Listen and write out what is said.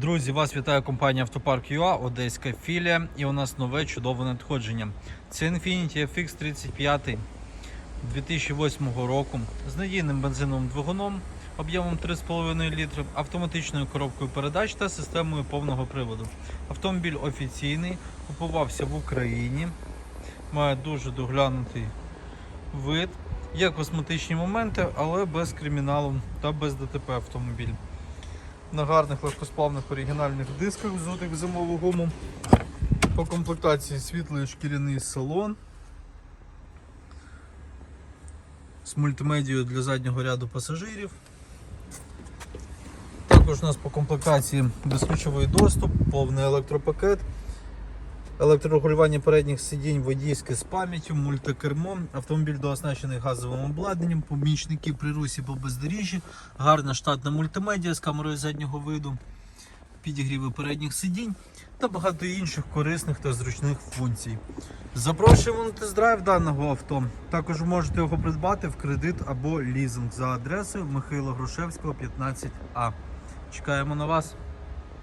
Друзі, вас вітає компанія Автопарк ЮА, Одеська філія, і у нас нове чудове надходження. Це Infiniti FX 35 2008 року з надійним бензиновим двигуном, об'ємом 3,5 літри, автоматичною коробкою передач та системою повного приводу. Автомобіль офіційний, купувався в Україні, має дуже доглянутий вид. Є косметичні моменти, але без криміналу та без ДТП автомобіль на гарних легкосплавних оригінальних дисках, взутих в зимову гуму. По комплектації світлий шкіряний салон з мультимедією для заднього ряду пасажирів. Також у нас по комплектації безключовий доступ, повний електропакет, електрорегулювання передніх сидінь, водійське з пам'яттю, мультикермо, автомобіль дооснащений газовим обладнанням, помічники при русі по бездоріжжі, гарна штатна мультимедіа з камерою заднього виду, підігріви передніх сидінь та багато інших корисних та зручних функцій. Запрошуємо на тест-драйв даного авто. Також можете його придбати в кредит або лізинг за адресою Михайла Грушевського, 15А. Чекаємо на вас.